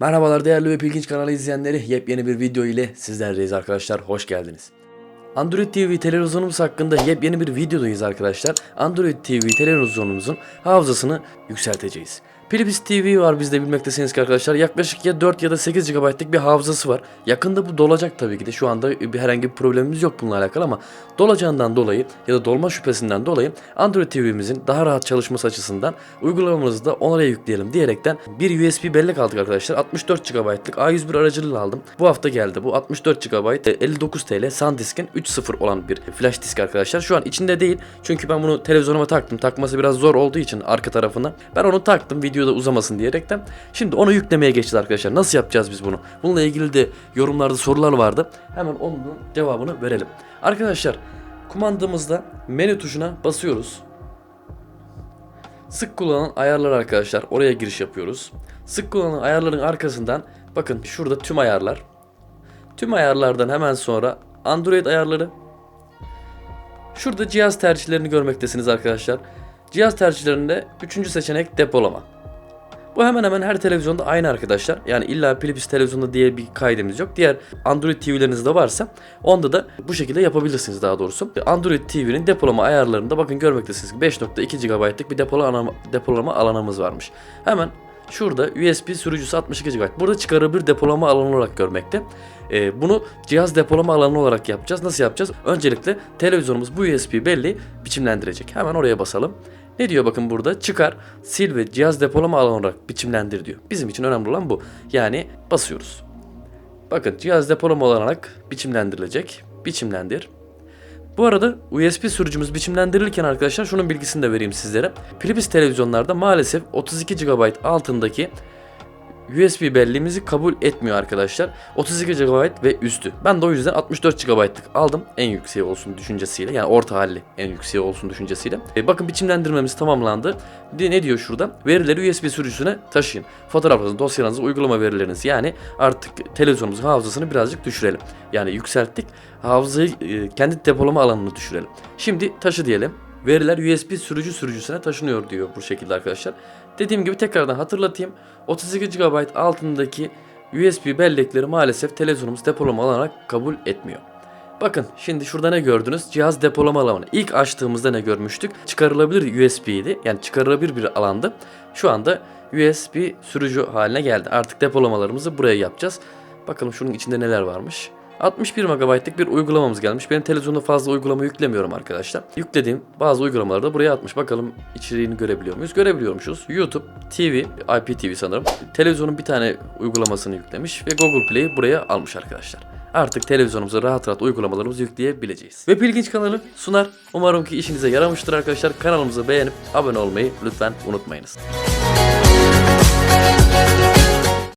Merhabalar değerli ve ilginç kanalı izleyenleri. Yepyeni bir video ile sizlerleyiz arkadaşlar. Hoş geldiniz. Android TV televizyonumuz hakkında yepyeni bir videodayız arkadaşlar. Android TV televizyonumuzun hafızasını yükselteceğiz. Philips TV var bizde bilmektesiniz ki arkadaşlar. Yaklaşık ya 4 ya da 8 GB'lık bir hafızası var. Yakında bu dolacak tabii ki de. Şu anda bir herhangi bir problemimiz yok bununla alakalı ama dolacağından dolayı ya da dolma şüphesinden dolayı Android TV'mizin daha rahat çalışması açısından uygulamamızı da oraya yükleyelim diyerekten bir USB bellek aldık arkadaşlar. 64 GB'lık A101 aracılığıyla aldım. Bu hafta geldi. Bu 64 GB e, 59 TL SanDisk'in 3.0 olan bir flash disk arkadaşlar. Şu an içinde değil. Çünkü ben bunu televizyonuma taktım. Takması biraz zor olduğu için arka tarafına. Ben onu taktım videoda uzamasın diyerekten. Şimdi onu yüklemeye geçeceğiz arkadaşlar. Nasıl yapacağız biz bunu? Bununla ilgili de yorumlarda sorular vardı. Hemen onun cevabını verelim. Arkadaşlar kumandamızda menü tuşuna basıyoruz. Sık kullanılan ayarlar arkadaşlar. Oraya giriş yapıyoruz. Sık kullanılan ayarların arkasından bakın şurada tüm ayarlar. Tüm ayarlardan hemen sonra Android ayarları. Şurada cihaz tercihlerini görmektesiniz arkadaşlar. Cihaz tercihlerinde üçüncü seçenek depolama. Bu hemen hemen her televizyonda aynı arkadaşlar. Yani illa Philips televizyonda diye bir kaydımız yok. Diğer Android TV'lerinizde varsa onda da bu şekilde yapabilirsiniz daha doğrusu. Android TV'nin depolama ayarlarında bakın görmektesiniz ki 5.2 GB'lık bir depolama, depolama alanımız varmış. Hemen Şurada USB sürücüsü 62 GB. Burada çıkarabilir depolama alanı olarak görmekte. Ee, bunu cihaz depolama alanı olarak yapacağız. Nasıl yapacağız? Öncelikle televizyonumuz bu USB belleği biçimlendirecek. Hemen oraya basalım. Ne diyor bakın burada? Çıkar, sil ve cihaz depolama alanı olarak biçimlendir diyor. Bizim için önemli olan bu. Yani basıyoruz. Bakın cihaz depolama olarak biçimlendirilecek. Biçimlendir. Bu arada USB sürücümüz biçimlendirilirken arkadaşlar şunun bilgisini de vereyim sizlere. Philips televizyonlarda maalesef 32 GB altındaki USB belleğimizi kabul etmiyor arkadaşlar. 32 GB ve üstü. Ben de o yüzden 64 GB'lık aldım. En yükseği olsun düşüncesiyle. Yani orta halli en yükseği olsun düşüncesiyle. E, bakın biçimlendirmemiz tamamlandı. Ne diyor şurada? Verileri USB sürücüsüne taşıyın. Fotoğrafınızı, dosyanızı, uygulama verileriniz. Yani artık televizyonumuzun hafızasını birazcık düşürelim. Yani yükselttik. Hafızayı e, kendi depolama alanını düşürelim. Şimdi taşı diyelim. Veriler USB sürücü sürücüsüne taşınıyor diyor bu şekilde arkadaşlar. Dediğim gibi tekrardan hatırlatayım. 32 GB altındaki USB bellekleri maalesef televizyonumuz depolama olarak kabul etmiyor. Bakın şimdi şurada ne gördünüz? Cihaz depolama alanı. İlk açtığımızda ne görmüştük? Çıkarılabilir USB'ydi. Yani çıkarılabilir bir alandı. Şu anda USB sürücü haline geldi. Artık depolamalarımızı buraya yapacağız. Bakalım şunun içinde neler varmış. 61 MB'lık bir uygulamamız gelmiş. Benim televizyonda fazla uygulama yüklemiyorum arkadaşlar. Yüklediğim bazı uygulamaları da buraya atmış. Bakalım içeriğini görebiliyor muyuz? Görebiliyormuşuz. YouTube, TV, IPTV sanırım. Televizyonun bir tane uygulamasını yüklemiş ve Google Play'i buraya almış arkadaşlar. Artık televizyonumuza rahat rahat uygulamalarımızı yükleyebileceğiz. Web İlginç kanalı sunar. Umarım ki işinize yaramıştır arkadaşlar. Kanalımızı beğenip abone olmayı lütfen unutmayınız.